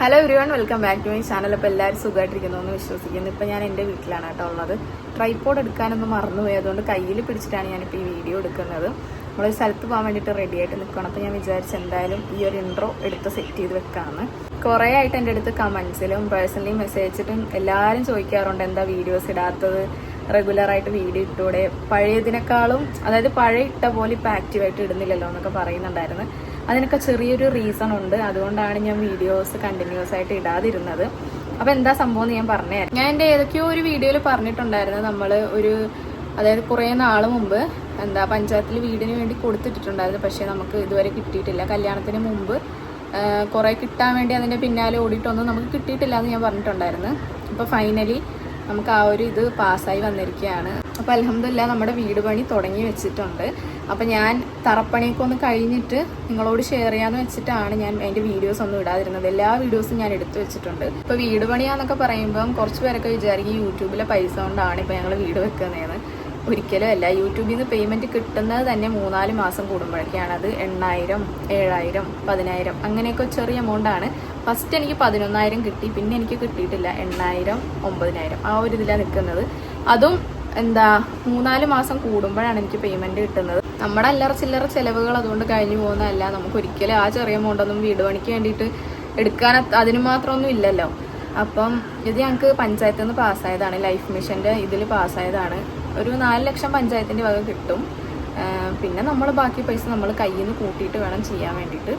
Hello everyone welcome back to my channel അപ്പോൾ എല്ലാവരും സുഖമായിട്ടിരിക്കുന്നു എന്ന് വിശ്വസിക്കുന്നു. ഇപ്പോൾ ഞാൻ എന്റെ വീട്ടിലാണ് കേട്ടോ ഉള്ളത്. ട്രൈപ്പോഡ് എടുക്കാനൊന്നും മറന്നുപോയി അതുകൊണ്ട് കയ്യിൽ പിടിച്ചിട്ടാണ് ഞാനിപ്പോൾ ഈ വീഡിയോ എടുക്കുന്നത്. നമ്മളൊരു സ്ഥലത്ത് പോകാൻ വേണ്ടിയിട്ട് റെഡി ആയിട്ട് നിൽക്കണം അപ്പോൾ ഞാൻ വിചാരിച്ചു എന്തായാലും ഈ ഒരു ഇൻട്രോ എടുത്ത് സെറ്റ് ചെയ്ത് വെക്കാമെന്ന് കുറേ ആയിട്ട് എന്റെ അടുത്ത് കമൻസിലും പേഴ്സണലി മെസ്സേജ് അയച്ചിട്ടും എല്ലാവരും ചോദിക്കാറുണ്ട് എന്താ വീഡിയോസ് ഇടാത്തത്? റെഗുലറായിട്ട് വീഡിയോ ഇട്ടൂടെ? പഴയതിനേക്കാളും അതായത് പഴയ ഇട്ട പോലെ ഇപ്പോൾ ആക്റ്റീവായിട്ട് ഇടുന്നില്ലല്ലോ എന്നൊക്കെ പറയുന്നുണ്ടായിരുന്നു. അതിനൊക്കെ ചെറിയൊരു റീസൺ ഉണ്ട്. അതുകൊണ്ടാണ് ഞാൻ വീഡിയോസ് കണ്ടിന്യൂസ് ആയിട്ട് ഇടാതിരുന്നത്. അപ്പോൾ എന്താ സംഭവം എന്ന് ഞാൻ പറഞ്ഞുതരാം. ഞാൻ എന്റെ ഏതൊക്കെയോ ഒരു വീഡിയോയിൽ പറഞ്ഞിട്ടുണ്ടായിരുന്നു. നമ്മൾ ഒരു അതായത് കുറേ നാൾ മുമ്പ് എന്താ പഞ്ചായത്തിൽ വീടിന് വേണ്ടി കൊടുത്തിട്ടുണ്ടായിരുന്നു പക്ഷേ നമുക്ക് ഇതുവരെ കിട്ടിയിട്ടില്ല. കല്യാണത്തിന് മുമ്പ് കുറേ കിട്ടാൻ വേണ്ടി അതിന്റെ പിന്നാലെ ഓടിയിട്ടൊന്നും നമുക്ക് കിട്ടിയിട്ടില്ല എന്ന് ഞാൻ പറഞ്ഞിട്ടുണ്ടായിരുന്നു. അപ്പോൾ ഫൈനലി നമുക്ക് ആ ഒരു ഇത് പാസ്സായി വന്നിരിക്കുകയാണ്. അപ്പോൾ അലഹമില്ല നമ്മുടെ വീട് പണി തുടങ്ങി വെച്ചിട്ടുണ്ട്. അപ്പോൾ ഞാൻ തറപ്പണിയൊക്കെ ഒന്ന് കഴിഞ്ഞിട്ട് നിങ്ങളോട് ഷെയർ ചെയ്യാന്ന് വെച്ചിട്ടാണ് ഞാൻ അതിന്റെ വീഡിയോസ് ഒന്നും ഇടാതിരുന്നത്. എല്ലാ വീഡിയോസും ഞാൻ എടുത്തു വെച്ചിട്ടുണ്ട്. ഇപ്പോൾ വീട് പണിയാന്നൊക്കെ പറയുമ്പം കുറച്ച് പേരൊക്കെ വിചാരിക്കും യൂട്യൂബിലെ പൈസ കൊണ്ടാണ് ഇപ്പോൾ ഞങ്ങൾ വീട് വെക്കുന്നതെന്ന് ഒരിക്കലും അല്ല. യൂട്യൂബിൽ നിന്ന് പേയ്മെന്റ് കിട്ടുന്നത് തന്നെ മൂന്നാൽ മാസം കൂടുമ്പോഴൊക്കെയാണ്. അത് എണ്ണായിരം ഏഴായിരം പതിനായിരം അങ്ങനെയൊക്കെ ചെറിയ എമൗണ്ടാണ് ഫസ്റ്റ് എനിക്ക് പതിനൊന്നായിരം കിട്ടി. പിന്നെ എനിക്ക് കിട്ടിയിട്ടില്ല. എണ്ണായിരം ഒമ്പതിനായിരം ആ ഒരു ഇതിലാണ് നിൽക്കുന്നത് അതും എന്താ മൂന്നാൽ മാസം കൂടുമ്പോഴാണ് എനിക്ക് പേയ്മെന്റ് കിട്ടുന്നത്. നമ്മുടെ അല്ലറ ചില്ലറ ചിലവുകൾ അതുകൊണ്ട് കഴിഞ്ഞു പോകുന്നതല്ല. നമുക്ക് ഒരിക്കലും ആ ചെറിയ എമൗണ്ടൊന്നും വീട് പണിക്ക് വേണ്ടിയിട്ട് എടുക്കാൻ അതിന് അതിന് മാത്രമൊന്നും ഇല്ലല്ലോ. അപ്പം ഇത് ഞങ്ങൾക്ക് പഞ്ചായത്തിൽ നിന്ന് പാസ്സായതാണ്. ലൈഫ് മിഷന്റെ ഇതിൽ പാസ്സായതാണ്. ഒരു നാല് ലക്ഷം പഞ്ചായത്തിന്റെ വക കിട്ടും. പിന്നെ നമ്മൾ ബാക്കി പൈസ നമ്മൾ കയ്യിൽ നിന്ന് കൂട്ടിയിട്ട് വേണം ചെയ്യാൻ വേണ്ടിയിട്ട്.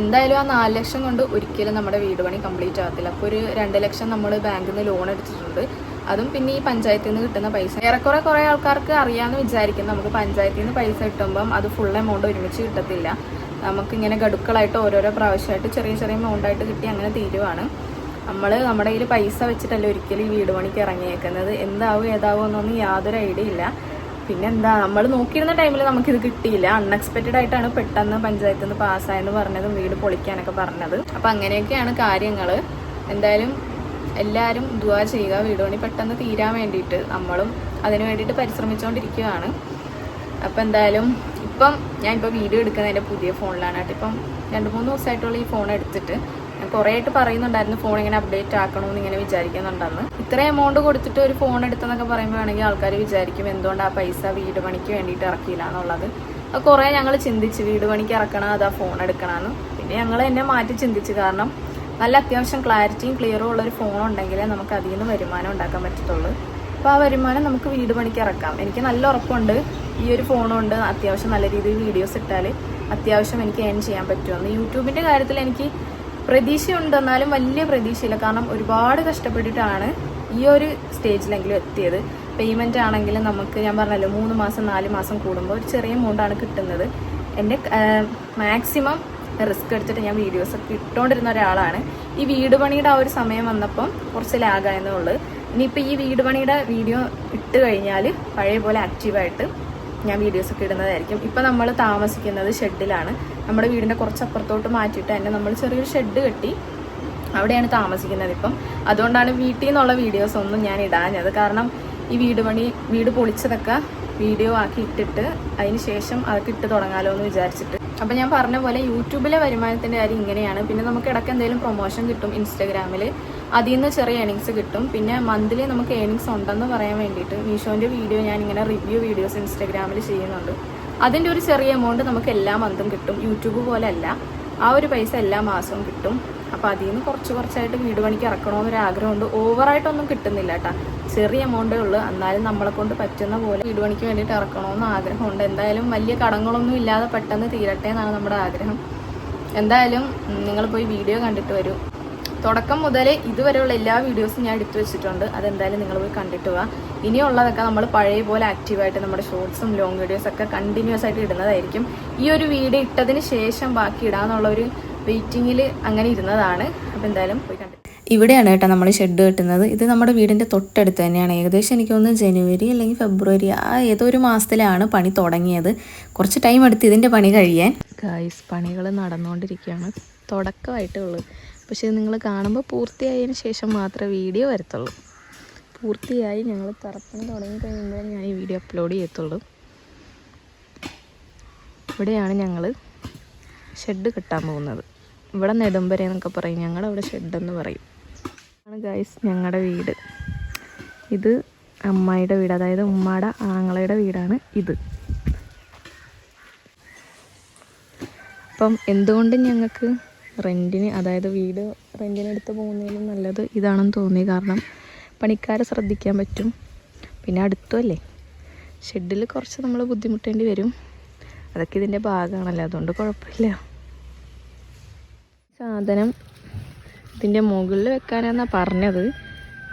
എന്തായാലും ആ നാല് ലക്ഷം കൊണ്ട് ഒരിക്കലും നമ്മുടെ വീട് പണി കംപ്ലീറ്റ് ആകത്തില്ല അപ്പോൾ ഒരു രണ്ട് ലക്ഷം നമ്മൾ ബാങ്കിൽ നിന്ന് ലോൺ എടുത്തിട്ടുണ്ട്. അതും പിന്നെ ഈ പഞ്ചായത്തിൽ നിന്ന് കിട്ടുന്ന പൈസ. ഏറെക്കുറെ കുറേ ആൾക്കാർക്ക് അറിയാമെന്ന് വിചാരിക്കും നമുക്ക് പഞ്ചായത്തിൽ നിന്ന് പൈസ കിട്ടുമ്പം അത് ഫുൾ എമൗണ്ട് ഒരുമിച്ച് കിട്ടത്തില്ല. നമുക്ക് നമുക്കിങ്ങനെ ഗഡുക്കളായിട്ട് ഓരോരോ പ്രാവശ്യമായിട്ട് ചെറിയ ചെറിയ എമൗണ്ട് ആയിട്ട് കിട്ടി അങ്ങനെ തീരുവാണ്. നമ്മൾ നമ്മുടെ കയ്യിൽ പൈസ വെച്ചിട്ടല്ല ഒരിക്കലും ഈ വീട് പണിക്ക് ഇറങ്ങിയേക്കുന്നത്. എന്താവും ഏതാവും എന്നൊന്നും യാതൊരു ഐഡിയ ഇല്ല. പിന്നെ എന്താ നമ്മൾ നോക്കിയിരുന്ന ടൈമിൽ നമുക്കിത് കിട്ടിയില്ല. അൺഎക്സ്പെക്റ്റഡ് ആയിട്ടാണ് പെട്ടെന്ന് പഞ്ചായത്തിൽ നിന്ന് പാസ്സായെന്ന് പറഞ്ഞതും വീട് പൊളിക്കാനൊക്കെ പറഞ്ഞത്. അപ്പം അങ്ങനെയൊക്കെയാണ് കാര്യങ്ങൾ എന്തായാലും എല്ലാവരും ദുവാ ചെയ്യുക. വീട് പണി പെട്ടെന്ന് തീരാൻ വേണ്ടിയിട്ട് നമ്മളും അതിന് വേണ്ടിയിട്ട് പരിശ്രമിച്ചുകൊണ്ടിരിക്കുകയാണ് അപ്പം എന്തായാലും ഇപ്പം ഞാൻ ഇപ്പോൾ വീഡിയോ എടുക്കുന്നത് എന്റെ പുതിയ ഫോണിലാണ് കേട്ടോ. ഇപ്പം രണ്ട് മൂന്ന് ദിവസമായിട്ടുള്ള ഈ ഫോൺ എടുത്തിട്ട് ഞാൻ കുറേ ആയിട്ട് പറയുന്നുണ്ടായിരുന്നു ഫോൺ ഇങ്ങനെ അപ്ഡേറ്റ് ആക്കണമെന്ന് ഇങ്ങനെ വിചാരിക്കുന്നുണ്ടെന്ന്. ഇത്ര എമൗണ്ട് കൊടുത്തിട്ട് ഒരു ഫോൺ എടുത്തെന്നൊക്കെ പറയുമ്പോൾ വേണമെങ്കിൽ ആൾക്കാർ വിചാരിക്കും എന്തുകൊണ്ട് ആ പൈസ വീട് പണിക്ക് വേണ്ടിയിട്ട് ഇറക്കിയില്ല എന്നുള്ളത്. അപ്പോൾ കുറേ ഞങ്ങൾ ചിന്തിച്ച് വീട് പണിക്ക് ഇറക്കണം അതാ ഫോൺ എടുക്കണമെന്ന് പിന്നെ ഞങ്ങൾ എന്നെ മാറ്റി ചിന്തിച്ച് കാരണം നല്ല അത്യാവശ്യം ക്ലാരിറ്റിയും ക്ലിയറും ഉള്ള ഒരു ഫോൺ ഉണ്ടെങ്കിലേ നമുക്ക് അതിൽ നിന്ന് വരുമാനം ഉണ്ടാക്കാൻ പറ്റത്തുള്ളൂ. അപ്പോൾ ആ വരുമാനം നമുക്ക് വീട് പണിക്ക് ഇറക്കാം. എനിക്ക് നല്ല ഉറപ്പുണ്ട്. ഈ ഒരു ഫോൺ കൊണ്ട് അത്യാവശ്യം നല്ല രീതിയിൽ വീഡിയോസ് ഇട്ടാൽ അത്യാവശ്യം എനിക്ക് ഏൺ ചെയ്യാൻ പറ്റുമെന്ന്. യൂട്യൂബിന്റെ കാര്യത്തിൽ എനിക്ക് പ്രതീക്ഷയുണ്ട്. എന്നാലും വലിയ പ്രതീക്ഷയില്ല. കാരണം ഒരുപാട് കഷ്ടപ്പെട്ടിട്ടാണ് ഈ ഒരു സ്റ്റേജിലെങ്കിലും എത്തിയത്. പേയ്മെന്റ് ആണെങ്കിലും നമുക്ക് ഞാൻ പറഞ്ഞല്ലോ മൂന്ന് മാസം നാല് മാസം കൂടുമ്പോൾ ഒരു ചെറിയ എമൗണ്ടാണ് കിട്ടുന്നത്. എന്റെ മാക്സിമം റിസ്ക് എടുത്തിട്ട് ഞാൻ വീഡിയോസ് ഒക്കെ ഇട്ടുകൊണ്ടിരുന്ന ഒരാളാണ്. ഈ വീട് പണിയുടെ ആ ഒരു സമയം വന്നപ്പം കുറച്ച് ലാഗായെന്നേ ഉള്ളൂ. ഇനിയിപ്പോൾ ഈ വീട് പണിയുടെ വീഡിയോ ഇട്ട് കഴിഞ്ഞാൽ പഴയ പോലെ ആക്റ്റീവായിട്ട് ഞാൻ വീഡിയോസ് ഒക്കെ ഇടുന്നതായിരിക്കും. ഇപ്പം നമ്മൾ താമസിക്കുന്നത് ഷെഡിലാണ്. നമ്മുടെ വീടിന്റെ കുറച്ച് അപ്പുറത്തോട്ട് മാറ്റിയിട്ട് തന്നെ നമ്മൾ ചെറിയൊരു ഷെഡ് കെട്ടി അവിടെയാണ് താമസിക്കുന്നത് ഇപ്പം. അതുകൊണ്ടാണ് വീട്ടിൽ നിന്നുള്ള വീഡിയോസ് ഒന്നും ഞാൻ ഇടാഞ്ഞത്. കാരണം ഈ വീട് പണി വീട് പൊളിച്ചതൊക്കെ വീഡിയോ ആക്കി ഇട്ടിട്ട് അതിന് ശേഷം അതൊക്കെ ഇട്ട് തുടങ്ങാമല്ലോ എന്ന് വിചാരിച്ചിട്ട് അപ്പം ഞാൻ പറഞ്ഞ പോലെ യൂട്യൂബിലെ വരുമാനത്തിന്റെ കാര്യം ഇങ്ങനെയാണ്. പിന്നെ നമുക്ക് ഇടയ്ക്ക് എന്തെങ്കിലും പ്രൊമോഷൻ കിട്ടും ഇൻസ്റ്റാഗ്രാമിൽ അതിൽ നിന്ന് ചെറിയ ഏണിങ്സ് കിട്ടും. പിന്നെ മന്ത്ലി നമുക്ക് ഏണിങ്സ് ഉണ്ടെന്ന് പറയാൻ വേണ്ടിയിട്ട് മീഷോന്റെ വീഡിയോ ഞാൻ ഇങ്ങനെ റിവ്യൂ വീഡിയോസ് ഇൻസ്റ്റാഗ്രാമിൽ ചെയ്യുന്നുണ്ട്. അതിന്റെ ഒരു ചെറിയ എമൗണ്ട് നമുക്ക് എല്ലാ മന്തും കിട്ടും. യൂട്യൂബ് പോലെ അല്ല. ആ ഒരു പൈസ എല്ലാ മാസവും കിട്ടും. അപ്പോൾ അതിൽ നിന്ന് കുറച്ച് കുറച്ചായിട്ട് വീട് പണിക്ക് ഇറക്കണമെന്നൊരു ആഗ്രഹമുണ്ട് ഓവറായിട്ടൊന്നും കിട്ടുന്നില്ല കേട്ടോ ചെറിയ എമൗണ്ടേ ഉള്ളൂ. എന്നാലും നമ്മളെ കൊണ്ട് പറ്റുന്ന പോലെ വീട് പണിക്ക് വേണ്ടിയിട്ട് ഇറക്കണമെന്ന് ആഗ്രഹമുണ്ട്. എന്തായാലും വലിയ കടങ്ങളൊന്നും ഇല്ലാതെ പെട്ടെന്ന് തീരട്ടെ എന്നാണ് നമ്മുടെ ആഗ്രഹം. എന്തായാലും നിങ്ങൾ പോയി വീഡിയോ കണ്ടിട്ട് വരൂ. തുടക്കം മുതൽ ഇതുവരെയുള്ള എല്ലാ വീഡിയോസും ഞാൻ എടുത്തു വെച്ചിട്ടുണ്ട്. അതെന്തായാലും നിങ്ങൾ പോയി കണ്ടിട്ട് പോവാ ഇനിയുള്ളതൊക്കെ നമ്മൾ പഴയ പോലെ ആക്റ്റീവായിട്ട് നമ്മുടെ ഷോർട്സും ലോങ് വീഡിയോസ് ഒക്കെ കണ്ടിന്യൂസ് ആയിട്ട് ഇടുന്നതായിരിക്കും. ഈ ഒരു വീഡിയോ ഇട്ടതിന് ശേഷം ബാക്കി ഇടാന്നുള്ള ഒരു വെയിറ്റിങ്ങിൽ അങ്ങനെ ഇരുന്നതാണ്. അപ്പോൾ എന്തായാലും പോയി കണ്ടിട്ട് ഇവിടെയാണ് കേട്ടോ നമ്മൾ ഷെഡ് കെട്ടുന്നത്. ഇത് നമ്മുടെ വീടിന്റെ തൊട്ടടുത്ത് തന്നെയാണ്. ഏകദേശം എനിക്ക് തോന്നുന്നു ജനുവരി അല്ലെങ്കിൽ ഫെബ്രുവരി ആ ഏതോ ഒരു മാസത്തിലാണ് പണി തുടങ്ങിയത്. കുറച്ച് ടൈം എടുത്ത് ഇതിന്റെ പണി കഴിയാൻ. ഗൈസ് പണികൾ നടന്നുകൊണ്ടിരിക്കുകയാണ്. തുടക്കമായിട്ടേ ഉള്ളൂ. പക്ഷേ നിങ്ങൾ കാണുമ്പോൾ പൂർത്തിയായതിന് ശേഷം മാത്രമേ വീഡിയോ വരത്തുള്ളൂ. പൂർത്തിയായി ഞങ്ങൾ തറപ്പണി തുടങ്ങി കഴിയുമ്പോഴേ ഞാൻ ഈ വീഡിയോ അപ്ലോഡ് ചെയ്യത്തുള്ളൂ. ഇവിടെയാണ് ഞങ്ങൾ ഷെഡ് കെട്ടാൻ പോകുന്നത്. ഇവിടെ നെടുമ്പരെ എന്നൊക്കെ പറയും. ഞങ്ങളവിടെ ഷെഡ് ഷെഡെന്ന് പറയും. ആണ് ഗൈസ് ഞങ്ങളുടെ വീട്. ഇത് അമ്മായിയുടെ വീട് അതായത് ഉമ്മാടെ ആങ്ങളയുടെ വീടാണ് ഇത്. അപ്പം എന്തുകൊണ്ടും ഞങ്ങൾക്ക് റെന്റിന് അതായത് വീട് റെന്റിനെടുത്ത് പോകുന്നതിലും നല്ലത് ഇതാണെന്ന് തോന്നി. കാരണം പണിക്കാരെ ശ്രദ്ധിക്കാൻ പറ്റും. പിന്നെ അടുത്തുമല്ലേ ഷെഡിൽ കുറച്ച് നമ്മൾ ബുദ്ധിമുട്ടേണ്ടി വരും. അതൊക്കെ ഇതിന്റെ ഭാഗമാണല്ലോ? അതുകൊണ്ട് കുഴപ്പമില്ല. സാധനം ഇതിന്റെ മുകളിൽ വെക്കാനാണെന്നാണ് പറഞ്ഞത്.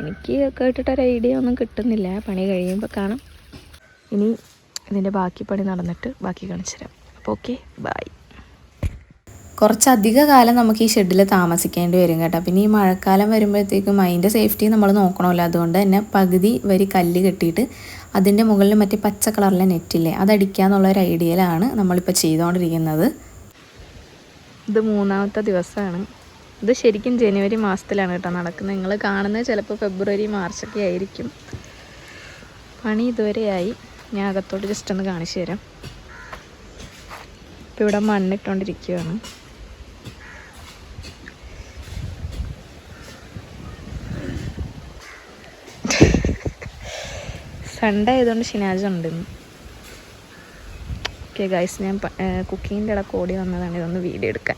എനിക്ക് കേട്ടിട്ടൊരു ഐഡിയ ഒന്നും കിട്ടുന്നില്ല. പണി കഴിയുമ്പോൾ കാണാം. ഇനി ഇതിന്റെ ബാക്കി പണി നടന്നിട്ട് ബാക്കി കാണിച്ചു തരാം. അപ്പോൾ ഓക്കെ ബായ് കുറച്ചധിക കാലം നമുക്ക് ഈ ഷെഡിൽ താമസിക്കേണ്ടി വരും കേട്ടോ. പിന്നെ ഈ മഴക്കാലം വരുമ്പോഴത്തേക്കും അതിന്റെ സേഫ്റ്റി നമ്മൾ നോക്കണമല്ലോ. അതുകൊണ്ട് തന്നെ പകുതി വരി കല്ല് കെട്ടിയിട്ട് അതിന്റെ മുകളിൽ മറ്റേ പച്ച കളറിലെ നെറ്റില്ലേ അതടിക്കാന്നുള്ള ഒരു ഐഡിയയിലാണ് നമ്മളിപ്പോൾ ചെയ്തുകൊണ്ടിരിക്കുന്നത് ഇത് മൂന്നാമത്തെ ദിവസമാണ് ഇത് ശരിക്കും ജനുവരി മാസത്തിലാണ് കേട്ടോ നടക്കുന്നത്. നിങ്ങൾ കാണുന്നത് ചിലപ്പോൾ ഫെബ്രുവരി മാർച്ചൊക്കെ ആയിരിക്കും. പണി ഇതുവരെയായി ഞാൻ അകത്തോട്ട് ജസ്റ്റ് ഒന്ന് കാണിച്ചു തരാം. ഇപ്പം ഇവിടെ മണ്ണിട്ടുകൊണ്ടിരിക്കുകയാണ് സൺഡേ ആയതുകൊണ്ട് ഷിനാജ് ഉണ്ട് ഓക്കെ ഗൈസ് ഞാൻ കുക്കിങ്ങിന്റെ ഇടയ്ക്ക് ഓടി വന്നതാണ്. ഇതൊന്ന് വീഡിയോ എടുക്കാൻ.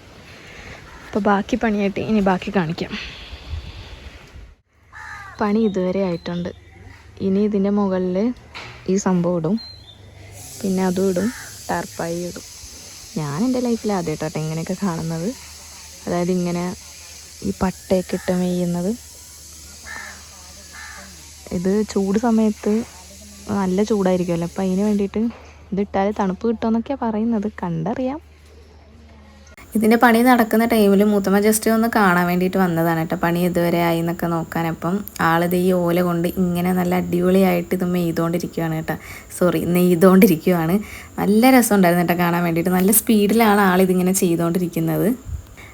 അപ്പോൾ ബാക്കി പണിയായിട്ട് ഇനി ബാക്കി കാണിക്കാം. പണി ഇതുവരെ ആയിട്ടുണ്ട്. ഇനി ഇതിന്റെ മുകളിൽ ഈ സംഭവം ഇടും. പിന്നെ അതും ഇടും. ടാർപ്പായി ഇടും. ഞാൻ എന്റെ ലൈഫിൽ ആദ്യമായിട്ടോ ഇങ്ങനെയൊക്കെ കാണുന്നത്. അതായത് ഇങ്ങനെ ഈ പട്ടയൊക്കെ ഇട്ട് മെയ്യുന്നത്. ഇത് ചൂട് സമയത്ത് നല്ല ചൂടായിരിക്കുമല്ലോ. അപ്പം അതിന് വേണ്ടിയിട്ട് ഇതിട്ടാൽ തണുപ്പ് കിട്ടുമെന്നൊക്കെയാണ് പറയുന്നത്. കണ്ടറിയാം. ഇതിന്റെ പണി നടക്കുന്ന ടൈമിൽ മൂത്തമ്മ ജസ്റ്റ് ഒന്ന് കാണാൻ വേണ്ടിയിട്ട് വന്നതാണ് കേട്ടോ. പണി ഇതുവരെ ആയി എന്നൊക്കെ നോക്കാൻ. അപ്പം ആളിത് ഈ ഓല കൊണ്ട് ഇങ്ങനെ നല്ല അടിപൊളിയായിട്ട് ഇത് മെയ്തുകൊണ്ടിരിക്കുകയാണ് കേട്ടോ. സോറി നെയ്തുകൊണ്ടിരിക്കുകയാണ് നല്ല രസമുണ്ടായിരുന്നു കേട്ടോ കാണാൻ വേണ്ടിയിട്ട്. നല്ല സ്പീഡിലാണ് ആളിതിങ്ങനെ ചെയ്തുകൊണ്ടിരിക്കുന്നത്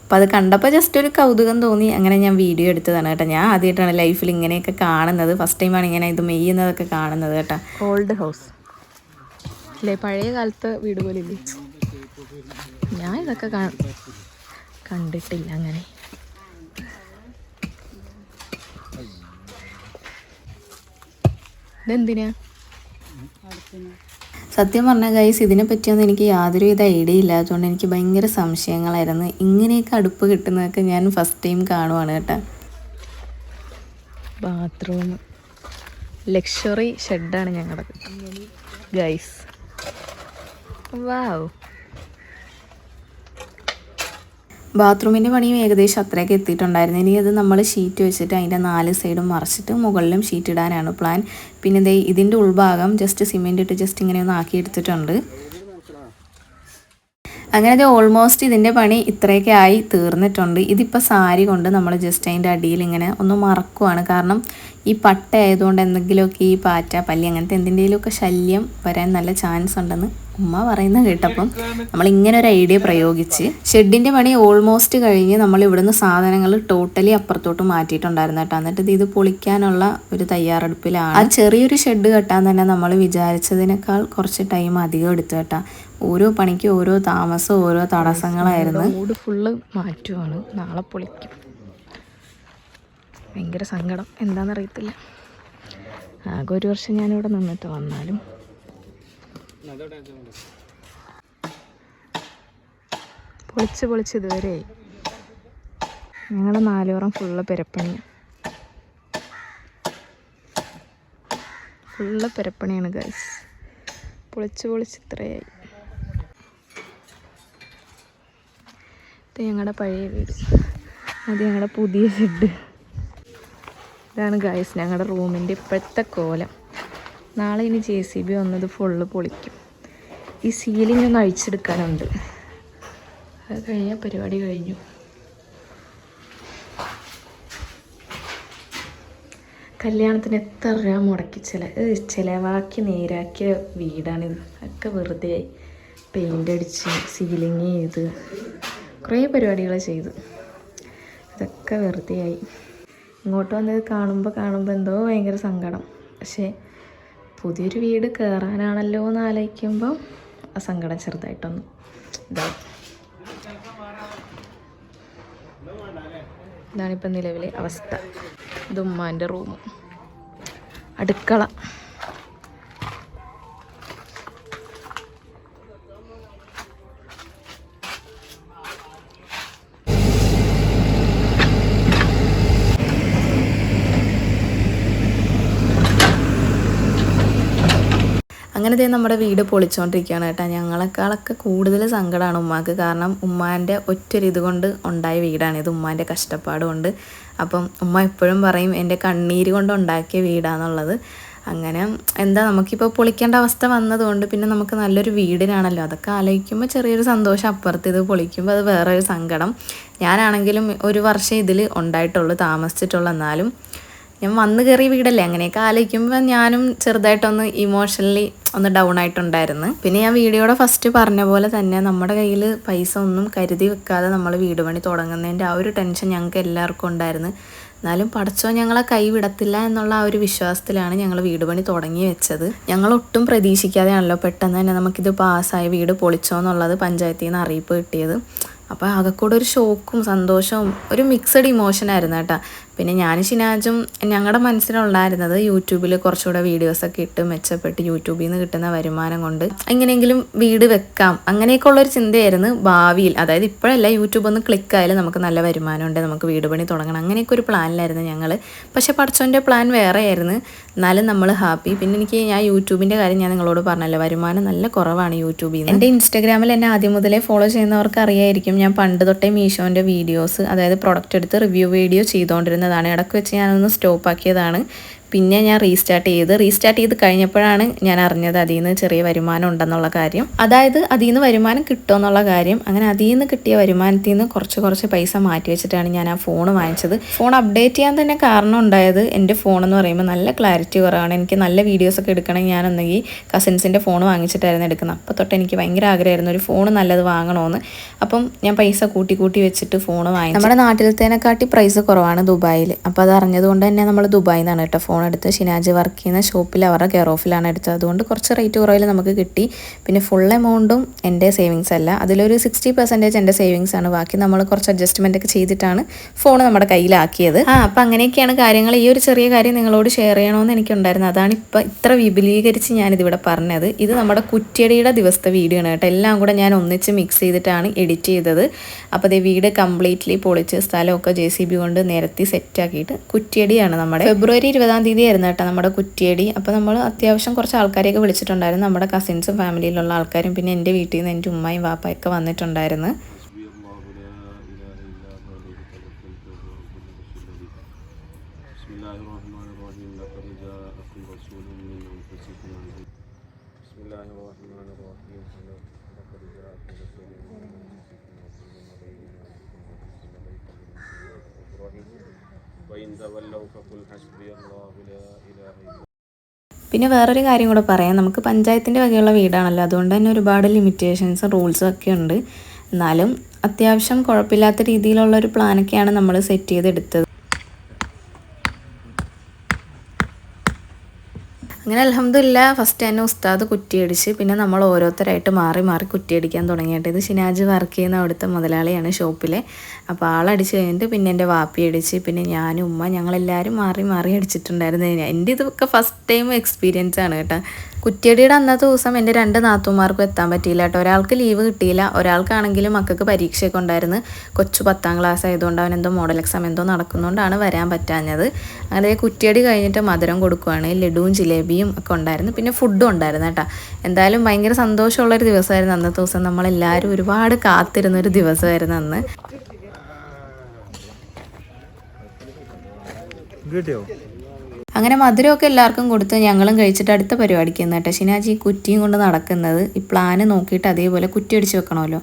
അപ്പോൾ അത് കണ്ടപ്പോൾ ജസ്റ്റ് ഒരു കൗതുകം തോന്നി. അങ്ങനെ ഞാൻ വീഡിയോ എടുത്തതാണ് കേട്ടോ. ഞാൻ ആദ്യമായിട്ടാണ് ലൈഫിൽ ഇങ്ങനെയൊക്കെ കാണുന്നത്. ഫസ്റ്റ് ടൈമാണ് ഇങ്ങനെ ഇത് മെയ്യുന്നതൊക്കെ കാണുന്നത് കേട്ടോ. ഓൾഡ് ഹൗസ് അല്ലേ പഴയ കാലത്ത് വീട് പോലെ ഇല്ലേ ഞാൻ ഇതൊക്കെ കണ്ടിട്ടില്ല അങ്ങനെ. ഇതെന്തിനാ? സത്യം പറഞ്ഞ ഗൈസ് ഇതിനെ പറ്റിയൊന്നും എനിക്ക് യാതൊരുവിധ ഐഡിയ ഇല്ലാത്തതുകൊണ്ട് എനിക്ക് ഭയങ്കര സംശയങ്ങളായിരുന്നു. ഇങ്ങനെയൊക്കെ അടുപ്പ് കിട്ടുന്നതൊക്കെ ഞാൻ ഫസ്റ്റ് ടൈം കാണുവാണ് കേട്ടോ. ബാത്റൂം ലക്ഷറി ഷെഡാണ് ഞങ്ങളുടെ ഗൈസ് വാവ് ബാത്റൂമിന്റെ പണിയും ഏകദേശം അത്രയൊക്കെ എത്തിയിട്ടുണ്ടായിരുന്നു. ഇനി അത് നമ്മൾ ഷീറ്റ് വെച്ചിട്ട് അതിന്റെ നാല് സൈഡും മറച്ചിട്ട് മുകളിലും ഷീറ്റ് ഇടാനാണ് പ്ലാൻ പിന്നെ ഇതേ ഇതിന്റെ ഉൾഭാഗം ജസ്റ്റ് സിമെന്റ് ഇട്ട് ജസ്റ്റ് ഇങ്ങനെ ഒന്ന് ആക്കി എടുത്തിട്ടുണ്ട് അങ്ങനെ ഇത് ഓൾമോസ്റ്റ് ഇതിന്റെ പണി ഇത്രയൊക്കെ ആയി തീർന്നിട്ടുണ്ട്. ഇതിപ്പോൾ സാരി കൊണ്ട് നമ്മൾ ജസ്റ്റ് അതിന്റെ അടിയിൽ ഇങ്ങനെ ഒന്ന് മറക്കുവാണ്. കാരണം ഈ പട്ട ആയതുകൊണ്ട് എന്തെങ്കിലുമൊക്കെ ഈ പാറ്റ പല്ലി അങ്ങനത്തെ എന്തിന്റെയിലുമൊക്കെ ശല്യം വരാൻ നല്ല ചാൻസ് ഉണ്ടെന്ന് ഉമ്മ പറയുന്ന കേട്ടപ്പം നമ്മൾ ഇങ്ങനെ ഒരു ഐഡിയ പ്രയോഗിച്ച് ഷെഡിന്റെ പണി ഓൾമോസ്റ്റ് കഴിഞ്ഞ് നമ്മൾ ഇവിടുന്ന് സാധനങ്ങൾ ടോട്ടലി അപ്പുറത്തോട്ട് മാറ്റിയിട്ടുണ്ടായിരുന്നു കേട്ടോ. എന്നിട്ട് ഇത് ഇത് പൊളിക്കാനുള്ള ഒരു തയ്യാറെടുപ്പിലാണ്. ആ ചെറിയൊരു ഷെഡ് കെട്ടാൻ തന്നെ നമ്മൾ വിചാരിച്ചതിനേക്കാൾ കുറച്ച് ടൈം അധികം എടുത്തു കേട്ടോ. ഓരോ പണിക്ക് ഓരോ താമസം ഓരോ തടസ്സങ്ങളായിരുന്നു. Mood full മാറ്റുവാണ്. നാളെ പൊളിക്കും. ഭയങ്കര സങ്കടം. എന്താണെന്നറിയത്തില്ല ആകെ ഒരു വർഷം ഞാനിവിടെ നിന്നിട്ട് വന്നാലും. പൊളിച്ച് പൊളിച്ച് ഇതുവരെ ഞങ്ങളുടെ നാലുപുറം ഫുള്ള് പെരപ്പണി ഫുള്ള് പെരപ്പണിയാണ് ഗൈസ് പൊളിച്ച് പൊളിച്ച് ഇത്രയായി. ഞങ്ങളുടെ പഴയ വീട്. അത് ഞങ്ങളുടെ പുതിയ ഷെഡ് ഇതാണ് ഗായസ് ഞങ്ങളുടെ റൂമിന്റെ ഇപ്പോഴത്തെ കോലം. നാളെ ഇനി ജെ സി ബി വന്നത് ഫുള്ള് പൊളിക്കും. ഈ സീലിംഗ് ഒന്ന് അഴിച്ചെടുക്കാനുണ്ട്. അത് കഴിഞ്ഞാൽ പരിപാടി കഴിഞ്ഞു. കല്യാണത്തിന് എത്ര രൂപ മുടക്കി ചില ചിലവാക്കി നേരാക്കിയ വീടാണിത്. ഒക്കെ വെറുതെ പെയിന്റ് അടിച്ച് സീലിങ് ചെയ്ത്. കുറേ പരിപാടികൾ ചെയ്തു. അതൊക്കെ വെറുതെ ആയി ഇങ്ങോട്ട് വന്നത് കാണുമ്പോൾ കാണുമ്പോൾ എന്തോ ഭയങ്കര സങ്കടം. പക്ഷേ പുതിയൊരു വീട് കയറാനാണല്ലോ എന്ന് ആലോചിക്കുമ്പോൾ ആ സങ്കടം ചെറുതായിട്ടൊന്ന് ഇതാണിപ്പോൾ നിലവിലെ അവസ്ഥ. ഇതുമ്മാന്റെ റൂം അടുക്കള. അങ്ങനെ ദേ നമ്മുടെ വീട് പൊളിച്ചുകൊണ്ടിരിക്കുകയാണ് കേട്ടോ. ഞങ്ങളെക്കാളൊക്കെ കൂടുതൽ സങ്കടമാണ് ഉമ്മാക്ക്. കാരണം ഉമ്മാന്റെ ഒറ്റൊരിത് കൊണ്ട് ഉണ്ടായ വീടാണ്. ഇത് ഉമ്മാന്റെ കഷ്ടപ്പാട് കൊണ്ട് അപ്പം ഉമ്മ എപ്പോഴും പറയും എന്റെ കണ്ണീര് കൊണ്ട് ഉണ്ടാക്കിയ വീടാണെന്നുള്ളത് അങ്ങനെ എന്താ നമുക്കിപ്പോൾ പൊളിക്കേണ്ട അവസ്ഥ വന്നതുകൊണ്ട് പിന്നെ നമുക്ക് നല്ലൊരു വീടിനാണല്ലോ. അതൊക്കെ ആലോചിക്കുമ്പോൾ ചെറിയൊരു സന്തോഷം അപ്പുറത്ത് ഇത് പൊളിക്കുമ്പോൾ അത് വേറൊരു സങ്കടം. ഞാനാണെങ്കിലും ഒരു വർഷം ഇതിൽ ഉണ്ടായിട്ടുള്ളൂ താമസിച്ചിട്ടുള്ളൂ എന്നാലും. ഞാൻ വന്നു കയറിയ വീടല്ലേ? അങ്ങനെയൊക്കെ ആലോചിക്കുമ്പോൾ ഞാനും ചെറുതായിട്ടൊന്ന് ഇമോഷണലി ഒന്ന് ഡൗൺ ആയിട്ടുണ്ടായിരുന്നു. പിന്നെ ഞാൻ വീഡിയോയുടെ ഫസ്റ്റ് പറഞ്ഞ പോലെ തന്നെ നമ്മുടെ കയ്യിൽ പൈസ ഒന്നും കരുതി വെക്കാതെ നമ്മൾ വീട് പണി തുടങ്ങുന്നതിന്റെ ആ ഒരു ടെൻഷൻ ഞങ്ങൾക്ക് എല്ലാവർക്കും ഉണ്ടായിരുന്നു. എന്നാലും പഠിച്ചോ ഞങ്ങളെ കൈ വിടത്തില്ല എന്നുള്ള ആ ഒരു വിശ്വാസത്തിലാണ് ഞങ്ങൾ വീട് പണി തുടങ്ങി വെച്ചത്. ഞങ്ങൾ ഒട്ടും പ്രതീക്ഷിക്കാതെയാണല്ലോ പെട്ടെന്ന് തന്നെ നമുക്കിത് പാസ്സായി വീട് പൊളിച്ചോ എന്നുള്ളത് പഞ്ചായത്തിൽ നിന്ന് അറിയിപ്പ് കിട്ടിയത്. അപ്പോൾ ആകെക്കൂടെ ഒരു ഷോക്കും സന്തോഷവും ഒരു മിക്സഡ് ഇമോഷനായിരുന്നു കേട്ടോ. പിന്നെ ഞാൻ ഷിനാജും ഞങ്ങളുടെ മനസ്സിലുണ്ടായിരുന്നത് യൂട്യൂബിൽ കുറച്ചുകൂടെ വീഡിയോസൊക്കെ ഇട്ട് മെച്ചപ്പെട്ട് യൂട്യൂബിൽ നിന്ന് കിട്ടുന്ന വരുമാനം കൊണ്ട് എങ്ങനെയെങ്കിലും വീട് വെക്കാം. അങ്ങനെയൊക്കെ ഉള്ളൊരു ചിന്തയായിരുന്നു ഭാവിയിൽ. അതായത് ഇപ്പോഴല്ല യൂട്യൂബ് ഒന്ന് ക്ലിക്ക് ആയാലും നമുക്ക് നല്ല വരുമാനം ഉണ്ട് നമുക്ക് വീട് പണി തുടങ്ങണം. അങ്ങനെയൊക്കെ ഒരു പ്ലാനിലായിരുന്നു ഞങ്ങൾ പക്ഷേ പഠിച്ചോന്റെ പ്ലാൻ വേറെയായിരുന്നു. എന്നാലും നമ്മൾ ഹാപ്പി. പിന്നെ എനിക്ക് ഞാൻ യൂട്യൂബിന്റെ കാര്യം ഞാൻ നിങ്ങളോട് പറഞ്ഞല്ലോ. വരുമാനം നല്ല കുറവാണ് യൂട്യൂബിൽ നിന്ന് എന്റെ ഇൻസ്റ്റാഗ്രാമിൽ എന്നെ ആദ്യം മുതലേ ഫോളോ ചെയ്യുന്നവർക്ക് അറിയായിരിക്കും ഞാൻ പണ്ട് തൊട്ടേ മീഷോന്റെ വീഡിയോസ് അതായത് പ്രൊഡക്റ്റ് എടുത്ത് റിവ്യൂ വീഡിയോ ചെയ്തുകൊണ്ടിരുന്നതാണ് ഇടയ്ക്ക് വെച്ച് ഞാനൊന്ന് സ്റ്റോപ്പ് ആക്കിയതാണ് പിന്നെ ഞാൻ റീസ്റ്റാർട്ട് ചെയ്ത് റീസ്റ്റാർട്ട് ചെയ്ത് കഴിഞ്ഞപ്പോഴാണ് ഞാൻ അറിഞ്ഞത് അതിൽ നിന്ന് ചെറിയ വരുമാനം ഉണ്ടെന്നുള്ള കാര്യം. അതായത് അതിൽ നിന്ന് വരുമാനം കിട്ടുമെന്നുള്ള കാര്യം. അങ്ങനെ അതിൽ നിന്ന് കിട്ടിയ വരുമാനത്തിൽ നിന്ന് കുറച്ച് കുറച്ച് പൈസ മാറ്റി വെച്ചിട്ടാണ് ഞാൻ ആ ഫോൺ വാങ്ങിച്ചത്. ഫോൺ അപ്ഡേറ്റ് ചെയ്യാൻ തന്നെ കാരണം ഉണ്ടായത് എന്റെ ഫോൺ എന്ന് പറയുമ്പോൾ നല്ല ക്ലാരിറ്റി കുറവാണ്. എനിക്ക് നല്ല വീഡിയോസ് ഒക്കെ എടുക്കണമെങ്കിൽ ഞാൻ ഒന്നെങ്കിൽ കസിൻസിന്റെ ഫോൺ വാങ്ങിച്ചിട്ടായിരുന്നു എടുക്കുന്നത്. അപ്പോൾ തൊട്ട് എനിക്ക് ഭയങ്കര ആഗ്രഹമായിരുന്നു ഒരു ഫോൺ നല്ലത് വാങ്ങണമെന്ന് അപ്പം ഞാൻ പൈസ കൂട്ടി കൂട്ടി വെച്ചിട്ട് ഫോൺ വാങ്ങി നമ്മുടെ നാട്ടിലത്തേനെക്കാട്ടി പ്രൈസ് കുറവാണ് ദുബായിൽ. അപ്പോൾ അത് അറിഞ്ഞതുകൊണ്ട് തന്നെ നമ്മൾ ദുബായിൽ നിന്നാണ് കേട്ടോ ഫോൺ എടുത്ത് ഷിനാജ് വർക്ക് ചെയ്യുന്ന ഷോപ്പിൽ അവരുടെ കെയർ ഓഫിലാണ് എടുത്തത്. അതുകൊണ്ട് കുറച്ച് റേറ്റ് കുറവിൽ നമുക്ക് കിട്ടി. പിന്നെ ഫുൾ എമൗണ്ടും എന്റെ സേവിങ്സ് അല്ല. അതിലൊരു സിക്സ്റ്റി പെർസെന്റേജ് എന്റെ സേവിങ്സ് ആണ്. ബാക്കി നമ്മൾ കുറച്ച് അഡ്ജസ്റ്റ്മെന്റ് ഒക്കെ ചെയ്തിട്ടാണ് ഫോൺ നമ്മുടെ കയ്യിലാക്കിയത്. ആ അപ്പം അങ്ങനെയൊക്കെയാണ് കാര്യങ്ങൾ. ഈ ഒരു ചെറിയ കാര്യം നിങ്ങളോട് ഷെയർ ചെയ്യണമെന്ന് എനിക്കുണ്ടായിരുന്നു. അതാണ് ഇപ്പം ഇത്ര വിപുലീകരിച്ച് ഞാനിതിവിടെ പറഞ്ഞത്. ഇത് നമ്മുടെ കുറ്റിയടിയുടെ ദിവസത്തെ വീഡിയോ ആണ് കേട്ടോ. എല്ലാം കൂടെ ഞാൻ ഒന്നിച്ച് മിക്സ് ചെയ്തിട്ടാണ് എഡിറ്റ് ചെയ്തത്. അപ്പോൾ ഇത് വീട് കംപ്ലീറ്റ്ലി പൊളിച്ച് സ്ഥലമൊക്കെ ജെ സി ബി കൊണ്ട് നിരത്തി സെറ്റാക്കിയിട്ട് കുറ്റിയടിയാണ് നമ്മുടെ ഫെബ്രുവരി ഇരുപതാം തീയതി ആയിരുന്നു കേട്ടോ നമ്മുടെ കുറ്റിയടി. അപ്പോൾ നമ്മൾ അത്യാവശ്യം കുറച്ച് ആൾക്കാരെയൊക്കെ വിളിച്ചിട്ടുണ്ടായിരുന്നു. നമ്മുടെ കസിൻസും ഫാമിലിയിലുള്ള ആൾക്കാരും പിന്നെ എന്റെ വീട്ടിൽ നിന്ന് എന്റെ ഉമ്മയും വാപ്പയൊക്കെ വന്നിട്ടുണ്ടായിരുന്നു. പിന്നെ വേറൊരു കാര്യം കൂടെ പറയാം. നമുക്ക് പഞ്ചായത്തിന്റെ വകയുള്ള വീടാണല്ലോ. അതുകൊണ്ട് തന്നെ ഒരുപാട് ലിമിറ്റേഷൻസ് റൂൾസും ഒക്കെ ഉണ്ട്. എന്നാലും അത്യാവശ്യം കുഴപ്പമില്ലാത്ത രീതിയിലുള്ള ഒരു പ്ലാനൊക്കെയാണ് നമ്മൾ സെറ്റ് ചെയ്തെടുത്തത്. അങ്ങനെ അലഹമില്ല ഫസ്റ്റ് തന്നെ ഉസ്താദ് കുറ്റിയടിച്ച് പിന്നെ നമ്മൾ ഓരോരുത്തരായിട്ട് മാറി മാറി കുറ്റിയടിക്കാൻ തുടങ്ങിയിട്ട്. ഇത് ഷിനാജ് വർക്ക് ചെയ്യുന്ന അവിടുത്തെ മുതലാളിയാണ് ഷോപ്പിലെ അപ്പോൾ ആളടിച്ച് കഴിഞ്ഞിട്ട് പിന്നെ എന്റെ വാപ്പി അടിച്ച് പിന്നെ ഞാനും ഉമ്മ ഞങ്ങളെല്ലാവരും മാറി മാറി അടിച്ചിട്ടുണ്ടായിരുന്നു. എന്റെ ഇതൊക്കെ ഫസ്റ്റ് ടൈം എക്സ്പീരിയൻസ് ആണ് കേട്ടോ. കുറ്റിയടിയുടെ അന്നത്തെ ദിവസം എന്റെ രണ്ട് നാത്തുമാർക്കും എത്താൻ പറ്റിയില്ല കേട്ടോ. ഒരാൾക്ക് ലീവ് കിട്ടിയില്ല. ഒരാൾക്കാണെങ്കിലും മക്കൾക്ക് പരീക്ഷയൊക്കെ ഉണ്ടായിരുന്നു. കൊച്ചു പത്താം ക്ലാസ് ആയതുകൊണ്ട് അവൻ എന്തോ മോഡൽ എക്സാം എന്തോ നടക്കുന്നതുകൊണ്ടാണ് വരാൻ പറ്റാഞ്ഞത്. അങ്ങനെ കുറ്റിയടി കഴിഞ്ഞിട്ട് മധുരം കൊടുക്കുവാണ് ലഡുവും ജിലേബിയും ഒക്കെ ഉണ്ടായിരുന്നു. പിന്നെ ഫുഡും ഉണ്ടായിരുന്നു കേട്ടോ. എന്തായാലും ഭയങ്കര സന്തോഷമുള്ളൊരു ദിവസമായിരുന്നു അന്നത്തെ ദിവസം. നമ്മളെല്ലാവരും ഒരുപാട് കാത്തിരുന്നൊരു ദിവസമായിരുന്നു അന്ന്. കിട്ടിയോ? അങ്ങനെ മധുരമൊക്കെ എല്ലാവർക്കും കൊടുത്ത് ഞങ്ങളും കഴിച്ചിട്ട് അടുത്ത പരിപാടിക്ക് കേട്ടോ. ഷിനാജി കുറ്റിയും കൊണ്ട് നടക്കുന്നത് ഈ പ്ലാന് നോക്കിയിട്ട് അതേപോലെ കുറ്റി അടിച്ച് വെക്കണമല്ലോ.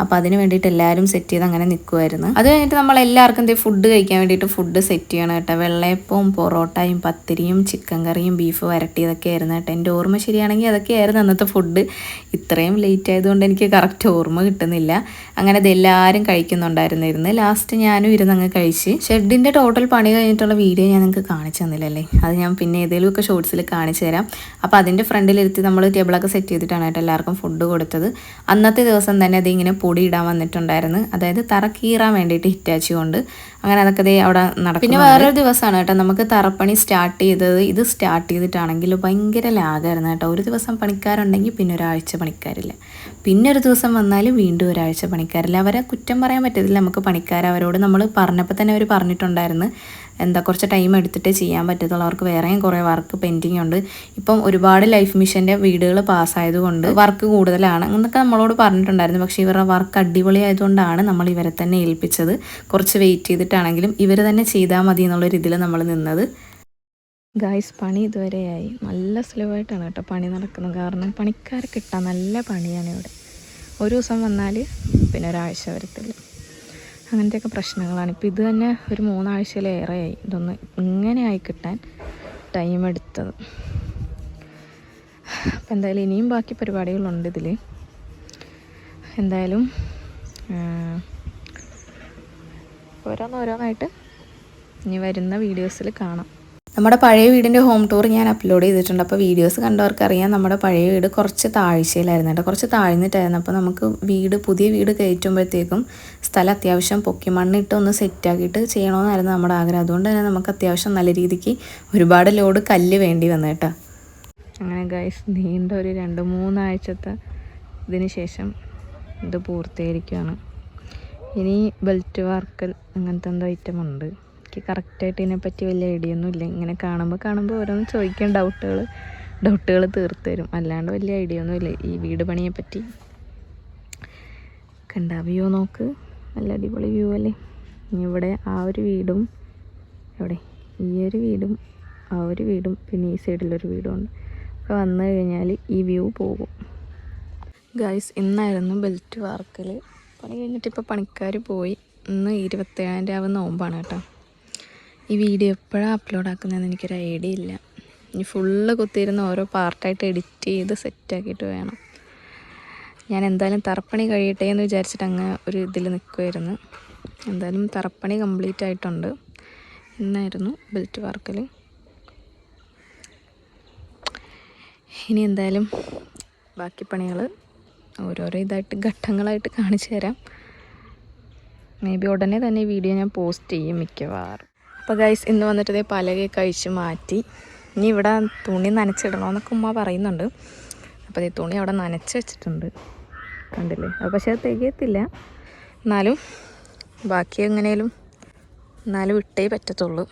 അപ്പോൾ അതിന് വേണ്ടിയിട്ട് എല്ലാവരും സെറ്റ് ചെയ്ത് അങ്ങനെ നിൽക്കുമായിരുന്നു അത് കഴിഞ്ഞിട്ട് നമ്മൾ എല്ലാവർക്കും എന്തേ ഫുഡ് കഴിക്കാൻ വേണ്ടിയിട്ട് ഫുഡ് സെറ്റ് ചെയ്യണം കേട്ടോ. വെള്ളയപ്പവും പൊറോട്ടയും പത്തിരിയും ചിക്കൻ കറിയും ബീഫ് വരട്ടിയതൊക്കെ ആയിരുന്നു കേട്ടോ. എന്റെ ഓർമ്മ ശരിയാണെങ്കിൽ അതൊക്കെയായിരുന്നു അന്നത്തെ ഫുഡ് ഇത്രയും ലേറ്റ് ആയതുകൊണ്ട് എനിക്ക് കറക്റ്റ് ഓർമ്മ കിട്ടുന്നില്ല. അങ്ങനെ ഇത് എല്ലാവരും കഴിക്കുന്നുണ്ടായിരുന്നിരുന്നു. ലാസ്റ്റ് ഞാനും ഇരുന്ന് അങ്ങ് കഴിച്ച്. ഷെഡിന്റെ ടോട്ടൽ പണി കഴിഞ്ഞിട്ടുള്ള വീഡിയോ ഞാൻ നിങ്ങൾക്ക് കാണിച്ചു തന്നില്ലല്ലേ? അത് ഞാൻ പിന്നെ ഏതെങ്കിലും ഒക്കെ ഷോർട്സിൽ കാണിച്ചു തരാം. അപ്പോൾ അതിന്റെ ഫ്രണ്ടിലിരുത്തി നമ്മൾ ടേബിളൊക്കെ സെറ്റ് ചെയ്തിട്ടാണ് കേട്ടോ എല്ലാവർക്കും ഫുഡ് കൊടുത്തത്. അന്നത്തെ ദിവസം തന്നെ അതിങ്ങനെ പൊടി ഇടാൻ വന്നിട്ടുണ്ടായിരുന്നു. അതായത് തറ കീറാൻ വേണ്ടിയിട്ട് ഹിറ്റാച്ചി കൊണ്ട്. അങ്ങനെ അതൊക്കെ ദേ അവിടെ നടക്കും പിന്നെ വേറൊരു ദിവസമാണ് കേട്ടോ. നമുക്ക് തറപ്പണി സ്റ്റാർട്ട് ചെയ്തത്. ഇത് സ്റ്റാർട്ട് ചെയ്തിട്ടാണെങ്കിൽ ഭയങ്കര ലാഗായിരുന്നു കേട്ടോ. ഒരു ദിവസം പണിക്കാരുണ്ടെങ്കിൽ പിന്നെ ഒരാഴ്ച പണിക്കാരില്ല. പിന്നെ ഒരു ദിവസം വന്നാൽ വീണ്ടും ഒരാഴ്ച പണിക്കാരില്ല. അവരെ കുറ്റം പറയാൻ പറ്റത്തില്ല. നമുക്ക് പണിക്കാരവരോട് നമ്മൾ പറഞ്ഞപ്പോൾ തന്നെ അവർ പറഞ്ഞിട്ടുണ്ടായിരുന്നു. എന്താ കുറച്ച് ടൈം എടുത്തിട്ടേ ചെയ്യാൻ പറ്റത്തുള്ളൂ. അവർക്ക് വേറെയും കുറേ വർക്ക് പെൻഡിങ് ഉണ്ട്. ഇപ്പം ഒരുപാട് ലൈഫ് മിഷന്റെ വീടുകൾ പാസ്സായതുകൊണ്ട് വർക്ക് കൂടുതലാണ് എന്നൊക്കെ നമ്മളോട് പറഞ്ഞിട്ടുണ്ടായിരുന്നു. പക്ഷേ ഇവരുടെ വർക്ക് അടിപൊളി ആയതുകൊണ്ടാണ് നമ്മൾ ഇവരെ തന്നെ ഏൽപ്പിച്ചത്. കുറച്ച് വെയിറ്റ് ചെയ്തിട്ടാണെങ്കിലും ഇവർ തന്നെ ചെയ്താൽ മതി എന്നുള്ള രീതിയിൽ നമ്മൾ നിന്നത്. ഗായ്സ് പണി ഇതുവരെയായി നല്ല സ്ലോ ആയിട്ടാണ് കേട്ടോ പണി നടക്കുന്നത്. കാരണം പണിക്കാർ കിട്ടാൻ നല്ല പണിയാണ് ഇവിടെ. ഒരു ദിവസം വന്നാൽ പിന്നെ ഒരാഴ്ച വരത്തില്ല. അങ്ങനത്തെയൊക്കെ പ്രശ്നങ്ങളാണ്. ഇപ്പോൾ ഇത് തന്നെ ഒരു മൂന്നാഴ്ചയിലേറെയായി ഇതൊന്ന് ഇങ്ങനെയായി കിട്ടാൻ ടൈം എടുത്തത്. അപ്പം എന്തായാലും ഇനിയും ബാക്കി പരിപാടികളുണ്ട് ഇതിൽ എന്തായാലും ഓരോന്നോരോന്നായിട്ട് ഇനി വരുന്ന വീഡിയോസിൽ കാണാം. നമ്മുടെ പഴയ വീടിന്റെ ഹോം ടൂർ ഞാൻ അപ്ലോഡ് ചെയ്തിട്ടുണ്ട്. അപ്പോൾ വീഡിയോസ് കണ്ടവർക്ക് അറിയാം നമ്മുടെ പഴയ വീട് കുറച്ച് താഴ്ചയിലായിരുന്നു കേട്ടോ. കുറച്ച് താഴ്ന്നിട്ടായിരുന്നു. അപ്പോൾ നമുക്ക് വീട് പുതിയ വീട് കയറ്റുമ്പോഴത്തേക്കും സ്ഥലം അത്യാവശ്യം പൊക്കി മണ്ണിട്ട് ഒന്ന് സെറ്റാക്കിയിട്ട് ചെയ്യണമെന്നായിരുന്നു നമ്മുടെ ആഗ്രഹം. അതുകൊണ്ട് തന്നെ നമുക്ക് അത്യാവശ്യം നല്ല രീതിക്ക് ഒരുപാട് ലോഡ് കല്ല് വേണ്ടി വന്നു കേട്ടോ. അങ്ങനെ ഗൈസ് നീണ്ട ഒരു രണ്ട് മൂന്നാഴ്ചത്തെ ഇതിന് ശേഷം ഇത് പൂർത്തീകരിക്കുകയാണ് ഇനി ബെൽറ്റ് വാർക്കൽ അങ്ങനത്തെ എന്തോ ഐറ്റം ഉണ്ട്. എനിക്ക് കറക്റ്റായിട്ട് ഇതിനെപ്പറ്റി വലിയ ഐഡിയ ഒന്നും ഇല്ല. ഇങ്ങനെ കാണുമ്പോൾ കാണുമ്പോൾ ഓരോന്ന് ചോദിക്കാൻ ഡൗട്ടുകൾ ഡൗട്ടുകൾ തീർത്ത് തരും. അല്ലാണ്ട് വലിയ ഐഡിയ ഒന്നും ഇല്ല. ഈ വീട് പണിയെ പറ്റി കണ്ട വ്യൂ നോക്ക്. നല്ല അടിപൊളി വ്യൂ അല്ലേ? ഇവിടെ ആ ഒരു വീടും എവിടെ? ഈ ഒരു വീടും ആ ഒരു വീടും പിന്നെ ഈ സൈഡിലൊരു വീടും ഉണ്ട്. അപ്പോൾ വന്നു കഴിഞ്ഞാൽ ഈ വ്യൂ പോകും. ഗായ്സ് ഇന്നായിരുന്നു ബെൽറ്റ് വാർക്കൽ പണി കഴിഞ്ഞിട്ട് ഇപ്പോൾ പണിക്കാർ പോയി. ഇന്ന് ഇരുപത്തേഴാം രാവ് നോമ്പാണ് കേട്ടോ. ഈ വീഡിയോ എപ്പോഴാണ് അപ്ലോഡ് ആക്കുന്നതെന്ന് എനിക്കൊരു ഐഡിയ ഇല്ല. ഇനി ഫുള്ള് കുത്തിയിരുന്ന് ഓരോ പാർട്ടായിട്ട് എഡിറ്റ് ചെയ്ത് സെറ്റാക്കിയിട്ട് വേണം. ഞാൻ എന്തായാലും തറപ്പണി കഴിയട്ടെ എന്ന് വിചാരിച്ചിട്ട് അങ്ങ് ഒരു ഇതിൽ നിൽക്കുമായിരുന്നു എന്തായാലും തറപ്പണി കംപ്ലീറ്റ് ആയിട്ടുണ്ട്. ഇന്നായിരുന്നു ബെൽറ്റ് വാർക്കൽ ഇനി എന്തായാലും ബാക്കി പണികൾ ഓരോരോ ഇതായിട്ട് ഘട്ടങ്ങളായിട്ട് കാണിച്ചു തരാം. മേ ബി ഉടനെ തന്നെ വീഡിയോ ഞാൻ പോസ്റ്റ് ചെയ്യും മിക്കവാറും. അപ്പോൾ ഗൈസ് ഇന്ന് വന്നിട്ട് ഇതേ പലകയൊക്കെ കഴിച്ച് മാറ്റി. ഇനി ഇവിടെ തുണി നനച്ചിടണമെന്നൊക്കെ ഉമ്മ പറയുന്നുണ്ട്. അപ്പോൾ ഈ തുണി അവിടെ നനച്ച് വെച്ചിട്ടുണ്ട്. കണ്ടില്ലേ? അത് പക്ഷേ അത് തികയത്തില്ല. എന്നാലും ബാക്കി എങ്ങനെയും എന്നാലും ഇട്ടേ പറ്റത്തുള്ളൂ.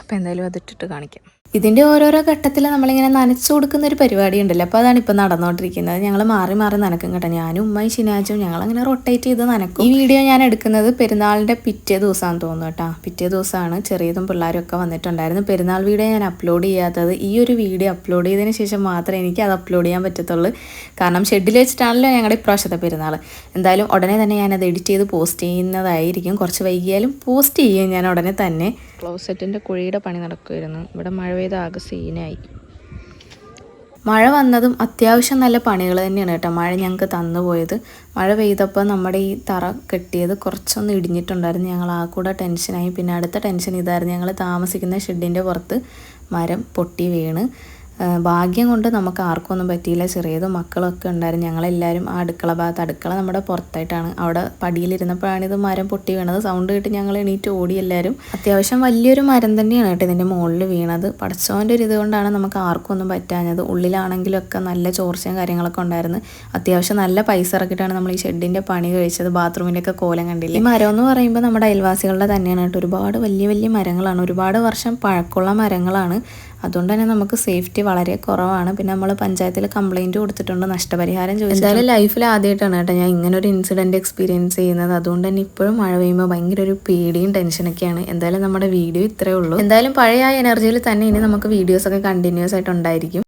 അപ്പോൾ എന്തായാലും അതിട്ടിട്ട് കാണിക്കാം. ഇതിന്റെ ഓരോരോ ഘട്ടത്തിൽ നമ്മളിങ്ങനെ നനച്ചു കൊടുക്കുന്ന ഒരു പരിപാടി ഉണ്ടല്ലോ. അപ്പോൾ അതാണ് ഇപ്പോൾ നടന്നുകൊണ്ടിരിക്കുന്നത് ഞങ്ങൾ മാറി മാറി നനക്കും കേട്ടോ. ഞാനും ഉമ്മയും ശനിയാഴ്ചയും ഞങ്ങൾ അങ്ങനെ റൊട്ടേറ്റ് ചെയ്ത് നനക്കും. ഈ വീഡിയോ ഞാൻ എടുക്കുന്നത് പെരുന്നാളിന്റെ പിറ്റേ ദിവസമാണെന്ന് തോന്നുന്നു കേട്ടോ. പിറ്റേ ദിവസമാണ് ചെറിയതും പിള്ളേരും ഒക്കെ വന്നിട്ടുണ്ടായിരുന്നു. പെരുന്നാൾ വീഡിയോ ഞാൻ അപ്ലോഡ് ചെയ്യാത്തത് ഈ ഒരു വീഡിയോ അപ്ലോഡ് ചെയ്തതിന് ശേഷം മാത്രമേ എനിക്ക് അത് അപ്ലോഡ് ചെയ്യാൻ പറ്റത്തുള്ളൂ. കാരണം ഷെഡിൽ വെച്ചിട്ടാണല്ലോ ഞങ്ങളുടെ ഇപ്രാവശ്യത്തെ പെരുന്നാൾ എന്തായാലും ഉടനെ തന്നെ ഞാനത് എഡിറ്റ് ചെയ്ത് പോസ്റ്റ് ചെയ്യുന്നതായിരിക്കും. കുറച്ച് വൈകിയാലും പോസ്റ്റ് ചെയ്യും ഞാൻ ഉടനെ തന്നെ. ക്ലോസറ്റിന്റെ കുഴിയുടെ പണി നടക്കുമായിരുന്നു ഇവിടെ മഴ പെയ്ത ആകെ സീനായി. മഴ വന്നതും അത്യാവശ്യം നല്ല പണികൾ തന്നെയാണ് കേട്ടോ. മഴ ഞങ്ങൾക്ക് തന്നു പോയത്. മഴ പെയ്തപ്പോൾ നമ്മുടെ ഈ തറ കെട്ടിയത് കുറച്ചൊന്ന് ഇടിഞ്ഞിട്ടുണ്ടായിരുന്നു. ഞങ്ങൾ ആ കൂടെ ടെൻഷനായി. പിന്നെ അടുത്ത ടെൻഷൻ ഇതായിരുന്നു. ഞങ്ങൾ താമസിക്കുന്ന ഷെഡിന്റെ പുറത്ത് മരം പൊട്ടി വീണ്. ഭാഗ്യം കൊണ്ട് നമുക്ക് ആർക്കും ഒന്നും പറ്റിയില്ല. ചെറിയതും മക്കളൊക്കെ ഉണ്ടായിരുന്നു. ഞങ്ങളെല്ലാവരും ആ അടുക്കള ഭാഗത്ത് അടുക്കള നമ്മുടെ പുറത്തായിട്ടാണ്. അവിടെ പടിയിലിരുന്നപ്പോഴാണ് ഇത് മരം പൊട്ടി വീണത്. സൗണ്ട് കേട്ട് ഞങ്ങൾ എണീറ്റ് ഓടി എല്ലാവരും. അത്യാവശ്യം വലിയൊരു മരം തന്നെയാണ് കേട്ടോ ഇതിന്റെ മുകളിൽ വീണത്. പഠിച്ചവന്റെ ഒരു ഇത് കൊണ്ടാണ് നമുക്ക് ആർക്കും ഒന്നും പറ്റാഞ്ഞത്. ഉള്ളിലാണെങ്കിലൊക്കെ നല്ല ചോർച്ചയും കാര്യങ്ങളൊക്കെ ഉണ്ടായിരുന്നു. അത്യാവശ്യം നല്ല പൈസ ഇറക്കിയിട്ടാണ് നമ്മൾ ഈ ഷെഡിന്റെ പണി കഴിച്ചത്. ബാത്റൂമിന്റെ ഒക്കെ കോലം കണ്ടില്ല? ഈ മരം എന്ന് പറയുമ്പോൾ നമ്മുടെ അയൽവാസികളുടെ തന്നെയാണ് കേട്ടോ. ഒരുപാട് വലിയ വലിയ മരങ്ങളാണ്. ഒരുപാട് വർഷം പഴക്കമുള്ള മരങ്ങളാണ്. അതുകൊണ്ട് തന്നെ നമുക്ക് സേഫ്റ്റി വളരെ കുറവാണ്. പിന്നെ നമ്മൾ പഞ്ചായത്തിൽ കംപ്ലൈന്റ് കൊടുത്തിട്ടുണ്ട് നഷ്ടപരിഹാരം ചോദിച്ചു എന്തായാലും ലൈഫിൽ ആദ്യമായിട്ടാണ് കേട്ടോ ഞാൻ ഇങ്ങനെ ഒരു ഇൻസിഡന്റ് എക്സ്പീരിയൻസ് ചെയ്യുന്നത്. അതുകൊണ്ട് തന്നെ ഇപ്പോഴും മഴ പെയ്യുമ്പോൾ ഭയങ്കര ഒരു പേടിയും ടെൻഷനൊക്കെയാണ് എന്തായാലും നമ്മുടെ വീഡിയോ ഇത്രയേ ഉള്ളൂ. എന്തായാലും പഴയ ആ എനർജിയിൽ തന്നെ ഇനി നമുക്ക് വീഡിയോസൊക്കെ കണ്ടിന്യൂസ് ആയിട്ട് ഉണ്ടായിരിക്കും.